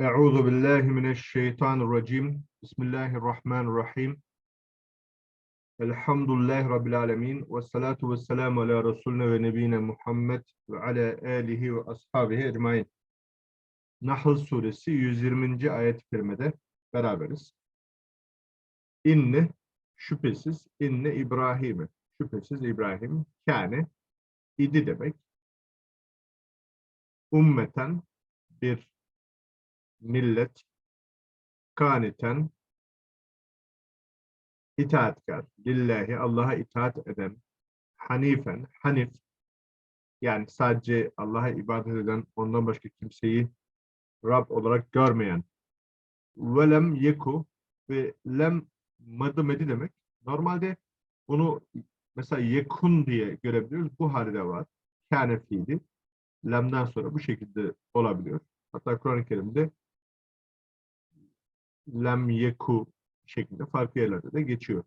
Euzu billahi mineşşeytanirracim. Bismillahirrahmanirrahim. Elhamdülillahi rabbil alamin ve salatu vesselamü ala resulina ve nebiyina Muhammed ve ala alihi ve ashabihi ecmaîn. Nahl suresi 120. ayet-i kerimede beraberiz. İnne şüphesiz inne İbrahim'i şüphesiz İbrahim kâne idi demek. Ummeten bir millet kaniten itaatkar, lillahi Allah'a itaat eden, hanifen, hanif yani sadece Allah'a ibadet eden, ondan başka kimseyi Rab olarak görmeyen velem yeku ve lem madı medi demek. Normalde bunu mesela yekun diye görebiliyoruz. Bu halde var. Kâne fiili. Lemden sonra bu şekilde olabiliyor. Hatta Kur'an-ı Kerim'de lem yeku şeklinde farklı yerlerde de geçiyor.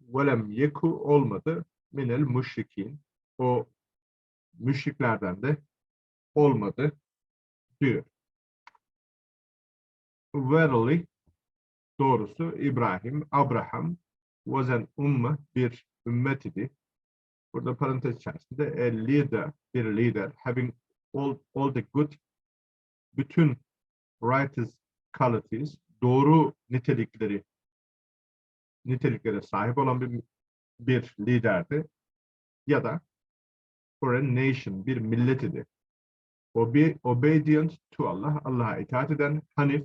Velem yeku olmadı. Minel müşrikin. O müşriklerden de olmadı diyor. Verily doğrusu İbrahim, Abraham was an ummah, bir ümmet idi. Burada parantez içerisinde a leader, bir lider, having all, all the good, bütün righteous qualities, doğru nitelikleri, niteliklere sahip olan bir, bir liderdi. Ya da for a nation, bir millet idi. Obe, obedient to Allah, Allah'a itaat eden Hanif,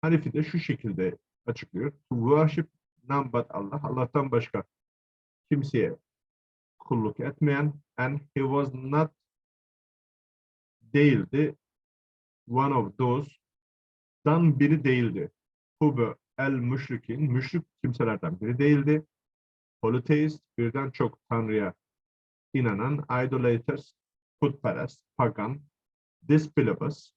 Hanif'i de şu şekilde açıklıyor. To worship none but Allah, Allah'tan başka kimseye kulluk etmeyen and he was not değildi one of those dan biri değildi. Hube el müşrikin, müşrik kimselerden biri değildi. Polytheist, birden çok tanrıya inanan, idolaters, putperest, pagan, disbelievers,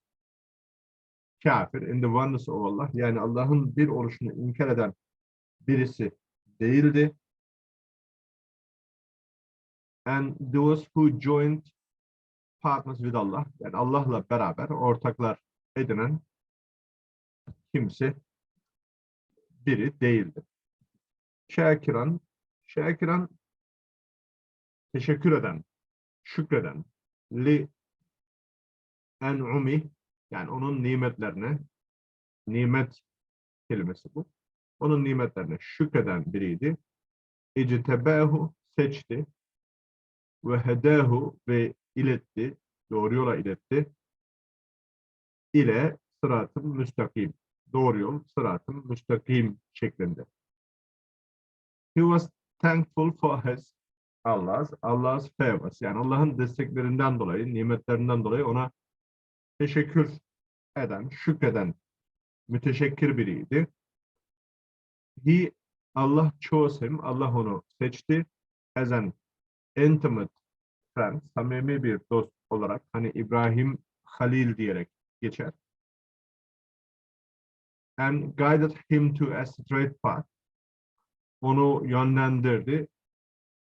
kafir, in the oneness of Allah, yani Allah'ın bir oluşunu inkar eden birisi değildi. And those who joined partners with Allah, yani Allah'la beraber ortaklar edinen kimse biri değildi. Şakiran, şakiran teşekkür eden, şükreden, li en'umi yani onun nimetlerine, nimet kelimesi bu. Onun nimetlerine şükreden biriydi. İctebehu seçti ve hedahu ve iletti, doğru yola iletti ile sıratın müstakim. Doğru yol sıratın müstakim şeklinde. He was thankful for his Allah's, Allah's favors. Yani Allah'ın desteklerinden dolayı, nimetlerinden dolayı ona teşekkür eden, şükreden, müteşekkir biriydi. He, Allah chose him, Allah onu seçti. As an intimate friend, samimi bir dost olarak, hani İbrahim Halil diyerek geçer and guided him to a straight path. Onu yönlendirdi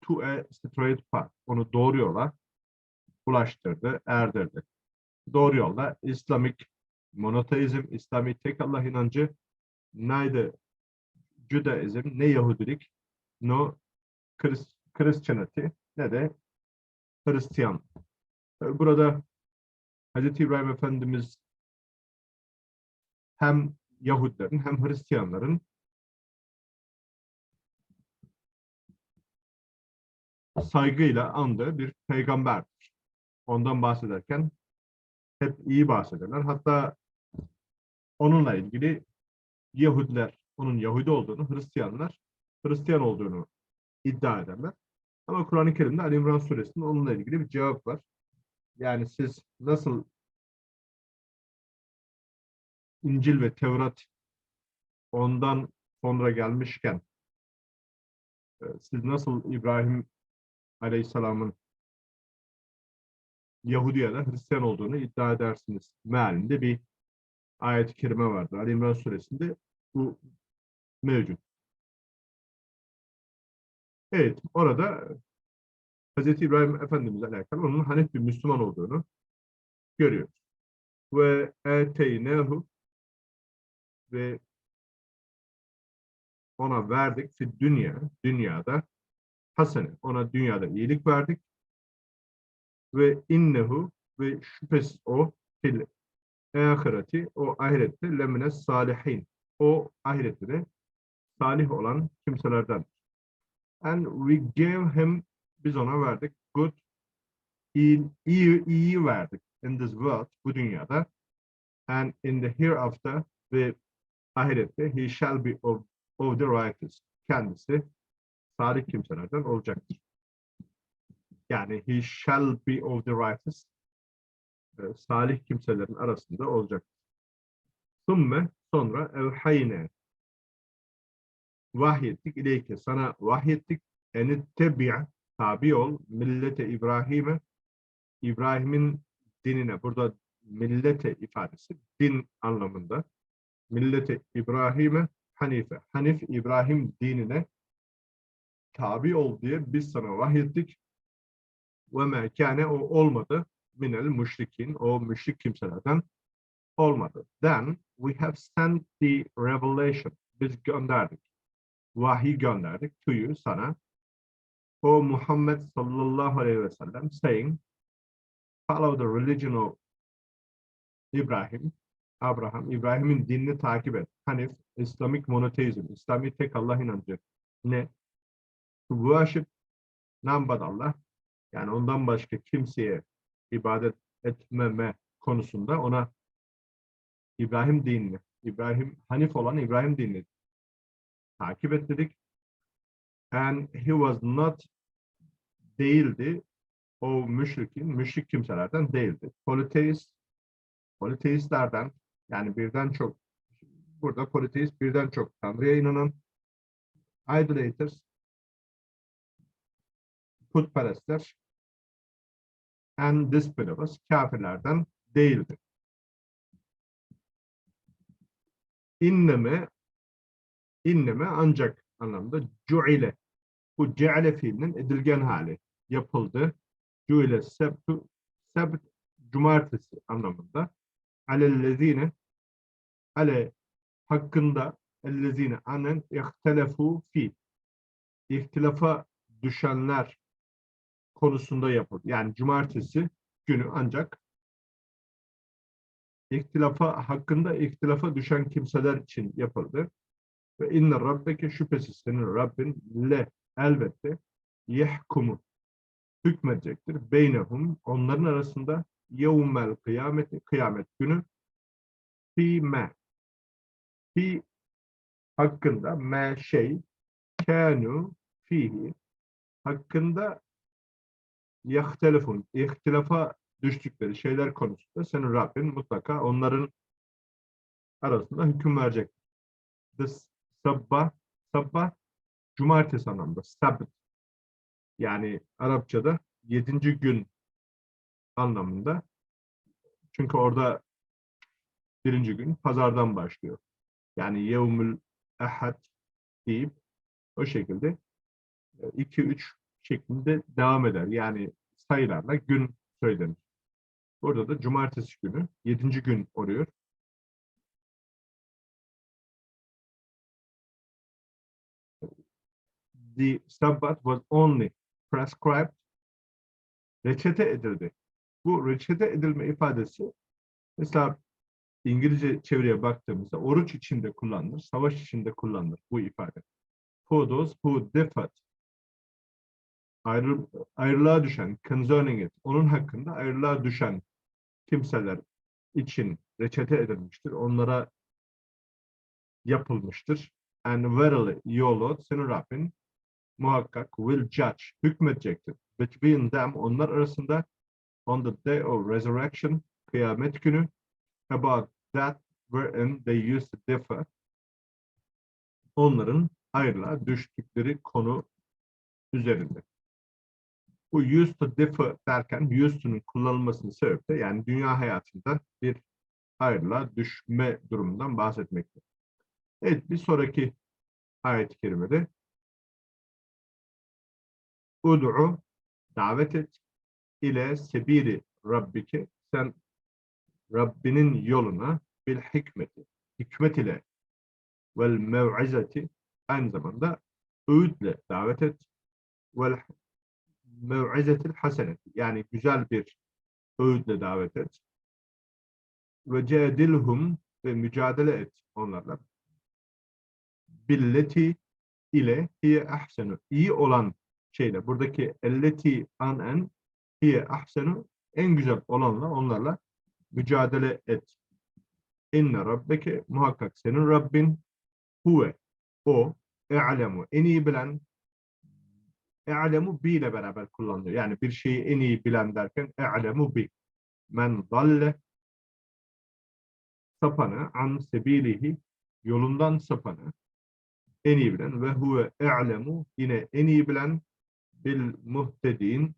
to a straight path. Onu doğru yola ulaştırdı, erdirdi. Doğru yolda İslamik monoteizm, İslami tek Allah inancı, neither Judaizm, ne Yahudilik, no Christianity, ne de Hristiyan. Burada Hz. İbrahim Efendimiz hem Yahudilerin hem Hristiyanların saygıyla andığı bir peygamberdir. Ondan bahsederken hep iyi bahsederler. Hatta onunla ilgili Yahudiler, onun Yahudi olduğunu, Hristiyanlar Hristiyan olduğunu iddia ederler. Ama Kur'an-ı Kerim'de Ali İmran suresinde onunla ilgili bir cevap var. Yani siz nasıl İncil ve Tevrat ondan sonra gelmişken e, siz nasıl İbrahim Aleyhisselam'ın Yahudi ya da Hristiyan olduğunu iddia edersiniz. Mealinde bir ayet-i kerime vardır. Ali İmran suresinde bu mevcut. Evet, orada Hz. İbrahim Efendimiz alakalı onun Hanif bir Müslüman olduğunu görüyoruz. ve eteynehu ve ona verdik fi dünya, dünyada hasene, ona dünyada iyilik verdik ve innehu ve şüphesiz o fil ahireti, o ahirette lemine salihin, o ahirette salih olan kimselerden. And we gave him, biz ona verdik, good, iyi, iyi, iyi verdik in this world, bu dünyada. And in the hereafter ve ahirette he shall be of, of the righteous. Kendisi salih kimselerden olacaktır. Yani he shall be of the righteous. e, Salih kimselerin arasında olacaktır. Sümme sonra evhayne vahyettik ileyke sana vahyettik enittebi' tabi ol millete İbrahim'e İbrahim'in dinine burada millete ifadesi din anlamında millete İbrahim'e Hanife. Hanif İbrahim dinine tabi ol diye biz sana vahyettik. Ve mekane o olmadı. Minel müşrikin o müşrik kimselerden olmadı. Then we have sent the revelation. Biz gönderdik. Vahiy gönderdik. To you sana. O Muhammed sallallahu aleyhi ve sellem saying follow the religion of İbrahim Abraham İbrahim'in dinini takip et. Hanif Islamic monotheism İslami tek Allah inancı ne? To worship none Allah yani ondan başka kimseye ibadet etmeme konusunda ona İbrahim dinini, İbrahim Hanif olan İbrahim dinini takip et dedik. And he was not değildi o müşrikin, müşrik kimselerden değildi. Politeist, politeistlerden yani birden çok burada politeist birden çok Tanrı'ya inanan idolaters putperestler and disbelievers kafirlerden değildi. İnneme inneme ancak anlamda cuile bu ceale fiilinin edilgen hali yapıldı. Cuile sebtu sebt cumartesi anlamında alellezine ale hakkında ellezine anen ihtelefu fi ihtilafa düşenler konusunda yapıldı. Yani cumartesi günü ancak ihtilafa hakkında ihtilafa düşen kimseler için yapıldı. Ve inne rabbeke şüphesiz senin Rabbin le elbette yehkumu hükmedecektir. Beynehum onların arasında yevmel kıyameti kıyamet günü fi me fi hakkında me şey kanu fihi hakkında yahtelefun ihtilafa düştükleri şeyler konusunda senin Rabbin mutlaka onların arasında hüküm verecek. Sabah, sabah cumartesi anlamda. Sabt. Yani Arapçada yedinci gün anlamında. Çünkü orada birinci gün pazardan başlıyor. Yani yevmül ehad deyip o şekilde 2-3 şeklinde devam eder. Yani sayılarla gün söylenir. Burada da cumartesi günü, yedinci gün oluyor. The Sabbath was only prescribed, reçete edildi. Bu reçete edilme ifadesi mesela İngilizce çevireye baktığımızda oruç içinde kullanılır, savaş içinde kullanılır bu ifade. For those who differed ayrı, ayrılığa düşen, concerning it, onun hakkında ayrılığa düşen kimseler için reçete edilmiştir. Onlara yapılmıştır. And verily your Lord, senin Rabbin muhakkak will judge, hükmedecektir. Between them, onlar arasında on the day of resurrection, kıyamet günü, about that wherein they used to differ, onların ayrılığa düştükleri konu üzerinde. Bu used to differ derken used to'nun kullanılmasının sebebi de yani dünya hayatında bir ayrılığa düşme durumundan bahsetmekte. Evet bir sonraki ayet-i kerimede Ud'u davet et ile sebiri Rabbike sen Rabbinin yoluna bil hikmeti, hikmet ile vel mev'izeti aynı zamanda öğütle davet et. Vel mev'izetil haseneti yani güzel bir öğütle davet et. Ve cedilhum ve mücadele et onlarla. Billeti ile hiye ahsenu iyi olan şeyle buradaki elleti an en hiye ahsenu en güzel olanla onlarla mücadele et. İnne rabbeke muhakkak senin Rabbin huve o e'lemu en iyi bilen e'lemu bi ile beraber kullanılıyor. Yani bir şeyi en iyi bilen derken e'lemu bi. Men dalle sapanı an sebilihi yolundan sapanı en iyi bilen ve huve e'lemu yine en iyi bilen bil muhtedin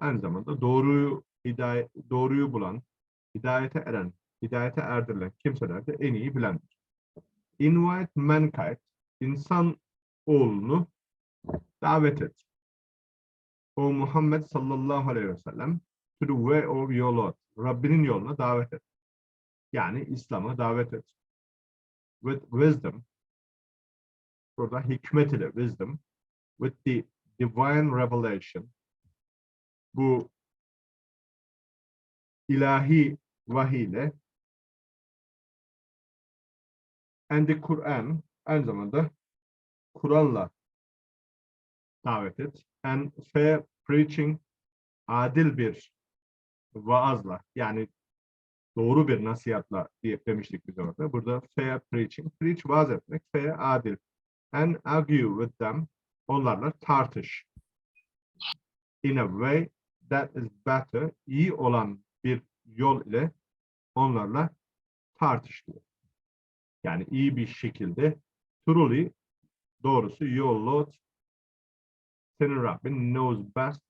aynı zamanda doğruyu hidayet doğruyu bulan hidayete eren hidayete erdirilen kimseler de en iyi bilendir. Invite mankind insan oğlunu davet et. O Muhammed sallallahu aleyhi ve sellem to the way of your Lord. Rabbinin yoluna davet et. Yani İslam'a davet et. With wisdom burada hikmet ile wisdom with the divine revelation bu ilahi vahiy ile and the Kur'an aynı zamanda Kur'an'la davet et and fair preaching adil bir vaazla yani doğru bir nasihatla diye demiştik biz orada. Burada fair preaching, preach vaaz etmek, fair adil and argue with them onlarla tartış. In a way that is better, iyi olan bir yol ile onlarla tartışılıyor. Yani iyi bir şekilde truly doğrusu your Lord senin Rabbin knows best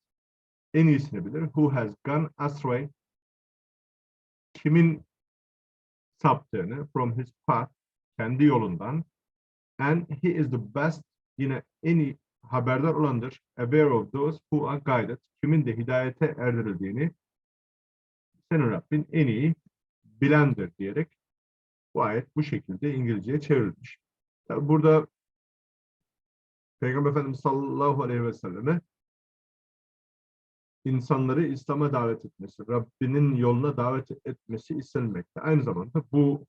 en iyisini bilir. Who has gone astray kimin saptığını from his path kendi yolundan and he is the best yine en iyi haberdar olandır aware of those who are guided kimin de hidayete erdirildiğini senin Rabbin en iyi bilendir diyerek bu ayet bu şekilde İngilizceye çevrilmiş. Tabi burada Peygamber Efendimiz sallallahu aleyhi ve selleme insanları İslam'a davet etmesi, Rabbinin yoluna davet etmesi istenmekte. Aynı zamanda bu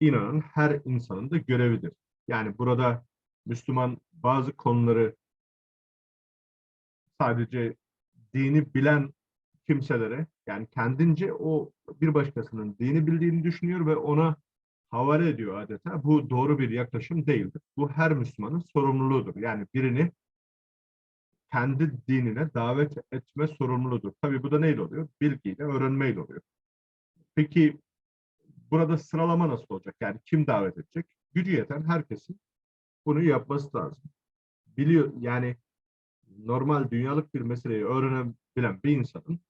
inanan her insanın da görevidir. Yani burada Müslüman bazı konuları sadece dini bilen kimselere yani kendince o bir başkasının dini bildiğini düşünüyor ve ona havale ediyor adeta. Bu doğru bir yaklaşım değildir. Bu her Müslümanın sorumluluğudur. Yani birini kendi dinine davet etme sorumluluğudur. Tabii bu da neyle oluyor? Bilgiyle, öğrenmeyle oluyor. Peki burada sıralama nasıl olacak? Yani kim davet edecek? Gücü yeten herkesin bunu yapması lazım. Biliyor yani normal dünyalık bir meseleyi öğrenebilen bir insanın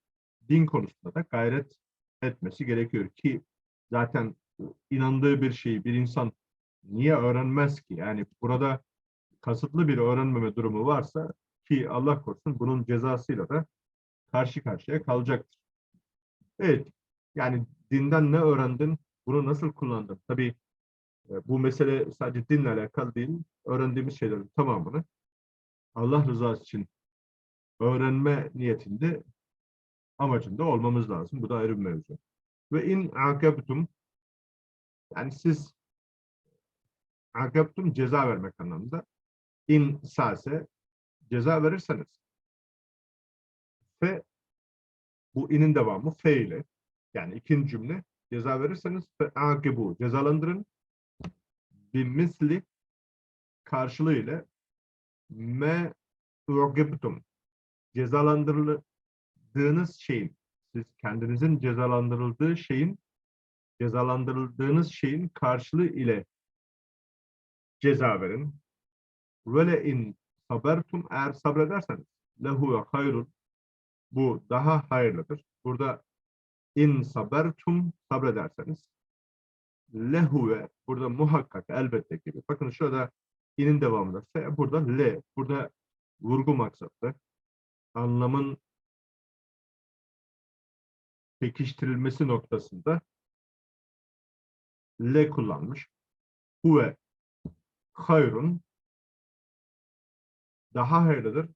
din konusunda da gayret etmesi gerekiyor ki zaten inandığı bir şeyi bir insan niye öğrenmez ki? Yani burada kasıtlı bir öğrenmeme durumu varsa ki Allah korusun bunun cezasıyla da karşı karşıya kalacaktır. Evet, yani dinden ne öğrendin, bunu nasıl kullandın? Tabii bu mesele sadece dinle alakalı değil, öğrendiğimiz şeylerin tamamını Allah rızası için öğrenme niyetinde amacında olmamız lazım. Bu da ayrı bir mevzu. Ve in akabtum yani siz akabtum ceza vermek anlamında in sase ceza verirseniz fe bu inin devamı fe ile yani ikinci cümle ceza verirseniz fe akibu cezalandırın bir misli karşılığı ile me u'gibtum cezalandırıldığınız şeyin siz kendinizin cezalandırıldığı şeyin cezalandırıldığınız şeyin karşılığı ile ceza verin. Vele in sabertum eğer sabrederseniz lehu ve hayrun bu daha hayırlıdır. Burada in sabertum sabrederseniz lehu ve burada muhakkak elbette gibi. Bakın şurada inin devamında fe burada le burada vurgu maksatlı anlamın pekiştirilmesi noktasında le kullanmış. Huve hayrun daha hayırlıdır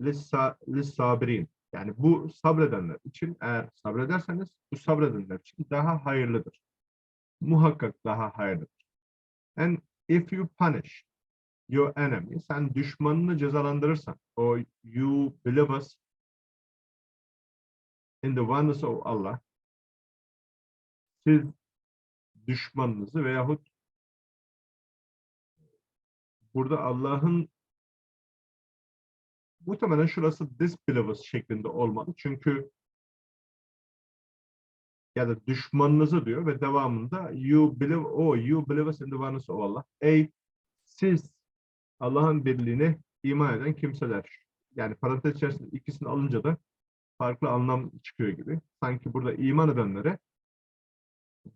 lissa- lissabirin. Yani bu sabredenler için eğer sabrederseniz bu sabredenler için daha hayırlıdır. Muhakkak daha hayırlıdır. And if you punish your enemy, sen düşmanını cezalandırırsan, or you believers in the oneness of Allah, siz düşmanınızı veyahut burada Allah'ın muhtemelen şurası disbelievers şeklinde olmalı. Çünkü ya da düşmanınızı diyor ve devamında you believe oh you believers in the oneness of Allah. Ey siz Allah'ın birliğine iman eden kimseler. Yani parantez içerisinde ikisini alınca da farklı anlam çıkıyor gibi. Sanki burada iman edenlere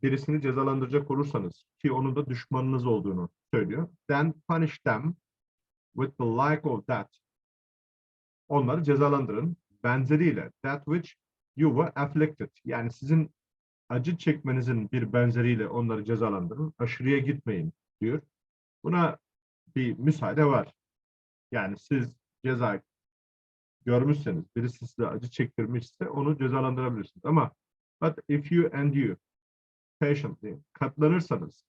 birisini cezalandıracak olursanız ki onun da düşmanınız olduğunu söylüyor. Then punish them with the like of that. Onları cezalandırın. Benzeriyle that which you were afflicted. Yani sizin acı çekmenizin bir benzeriyle onları cezalandırın. Aşırıya gitmeyin diyor. Buna bir müsaade var. Yani siz ceza görmüşseniz, birisi size acı çektirmişse onu cezalandırabilirsiniz. Ama but if you endure patiently, katlanırsanız,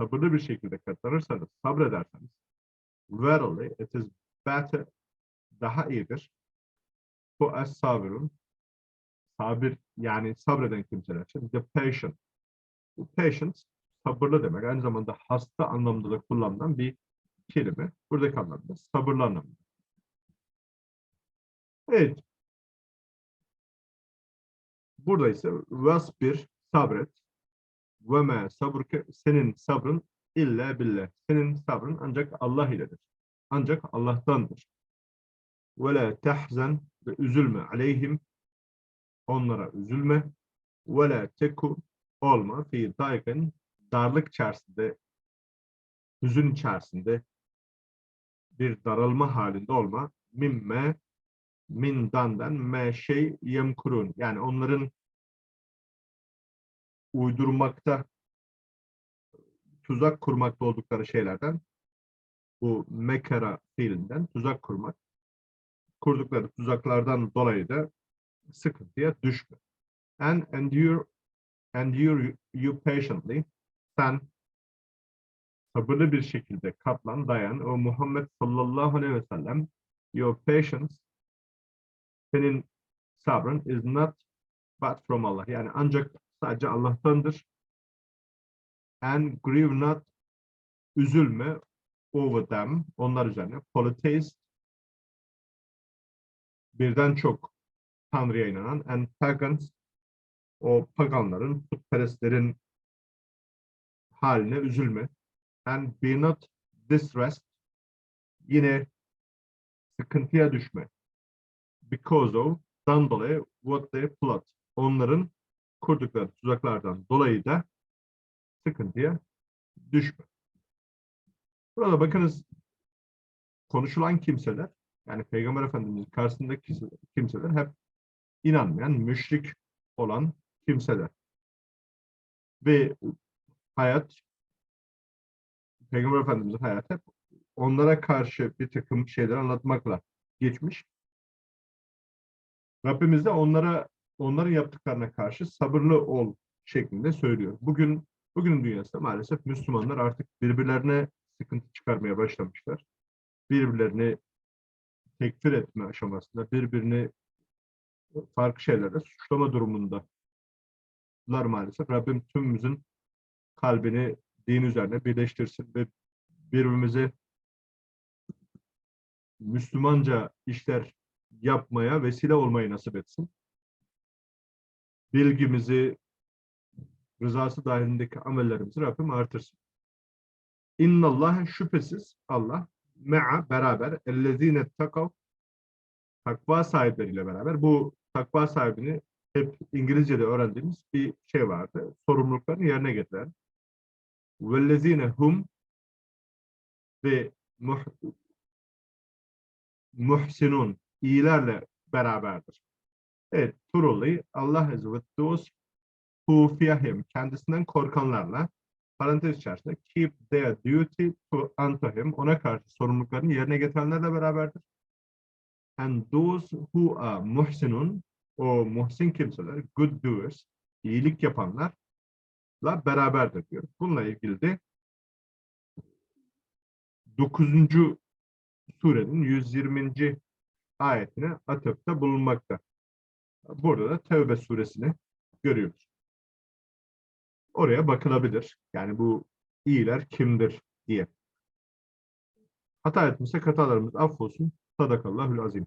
sabırlı bir şekilde katlanırsanız, sabrederseniz, verily it is better, daha iyidir. Bu as sabirun, sabir yani sabreden kimseler için the patient. Patient sabırlı demek. Aynı zamanda hasta anlamında da kullanılan bir kelime. Buradaki anlamda sabırlı anlamda. Evet. Burada ise vasbir sabret. Ve me sabırke senin sabrın illa billah. Senin sabrın ancak Allah iledir. Ancak Allah'tandır. Ve la tahzan ve üzülme aleyhim onlara üzülme. Ve la teku olma. Fi dayken darlık içerisinde hüzün içerisinde bir daralma halinde olma. Mimme min dandan me şey yemkurun. Yani onların uydurmakta tuzak kurmakta oldukları şeylerden bu mekara fiilinden tuzak kurmak. Kurdukları tuzaklardan dolayı da sıkıntıya düşme. And endure endure you patiently sen sabırlı bir şekilde katlan, dayan. O Muhammed sallallahu aleyhi ve sellem your patience senin sabrın is not but from Allah. Yani ancak sadece Allah'tandır. And grieve not üzülme over them onlar üzerine. Polytheist birden çok Tanrı'ya inanan and pagans o paganların, putperestlerin haline üzülme. And be not distressed yine sıkıntıya düşme. Because of dan dolayı what they plot. Onların kurdukları tuzaklardan dolayı da sıkıntıya düşme. Burada bakınız konuşulan kimseler yani Peygamber Efendimiz'in karşısındaki kimseler hep inanmayan, müşrik olan kimseler. Ve hayat Peygamber Efendimiz'in hayatı hep onlara karşı bir takım şeyler anlatmakla geçmiş. Rabbimiz de onlara onların yaptıklarına karşı sabırlı ol şeklinde söylüyor. Bugün bugünün dünyasında maalesef Müslümanlar artık birbirlerine sıkıntı çıkarmaya başlamışlar. Birbirlerini tekfir etme aşamasında, birbirini farklı şeylerle suçlama durumundalar maalesef. Rabbim tümümüzün kalbini din üzerine birleştirsin ve birbirimize Müslümanca işler yapmaya vesile olmayı nasip etsin. Bilgimizi, rızası dahilindeki amellerimizi Rabbim artırsın. İnnallâhe şüphesiz Allah me'a beraber ellezîne takav takva sahipleriyle beraber bu takva sahibini hep İngilizce'de öğrendiğimiz bir şey vardı. Sorumluluklarını yerine getiren. Vellezine hum ve muh, muhsinun iyilerle beraberdir. Evet, truly Allah is with those who fear him. Kendisinden korkanlarla parantez içerisinde keep their duty to unto him. Ona karşı sorumluluklarını yerine getirenlerle beraberdir. And those who are muhsinun, o muhsin kimseler, good doers, iyilik yapanlarla beraberdir diyor. Bununla ilgili de 9. surenin 120. ayetine atıfta bulunmakta. Burada da Tevbe suresini görüyoruz. Oraya bakılabilir. Yani bu iyiler kimdir diye. Hata etmişsek hatalarımız affolsun. Sadakallahül azim.